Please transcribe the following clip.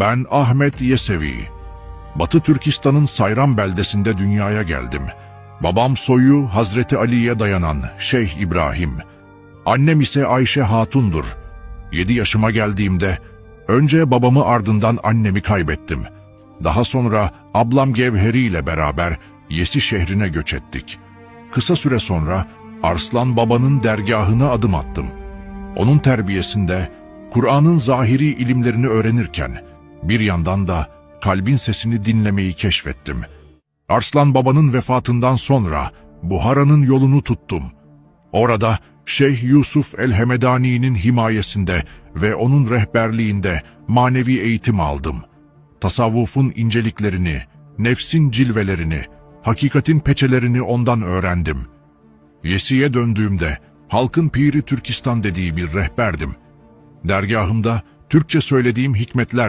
Ben Ahmet Yesevi. Batı Türkistan'ın Sayran beldesinde dünyaya geldim. Babam soyu Hazreti Ali'ye dayanan Şeyh İbrahim. Annem ise Ayşe Hatun'dur. Yedi yaşıma geldiğimde önce babamı ardından annemi kaybettim. Daha sonra ablam Gevheri ile beraber Yesi şehrine göç ettik. Kısa süre sonra Arslan babanın dergahına adım attım. Onun terbiyesinde Kur'an'ın zahiri ilimlerini öğrenirken bir yandan da kalbin sesini dinlemeyi keşfettim. Arslan babanın vefatından sonra Buhara'nın yolunu tuttum. Orada Şeyh Yusuf el-Hemedani'nin himayesinde ve onun rehberliğinde manevi eğitim aldım. Tasavvufun inceliklerini, nefsin cilvelerini, hakikatin peçelerini ondan öğrendim. Yesi'ye döndüğümde halkın piri Türkistan dediği bir rehberdim. Dergahımda Türkçe söylediğim hikmetler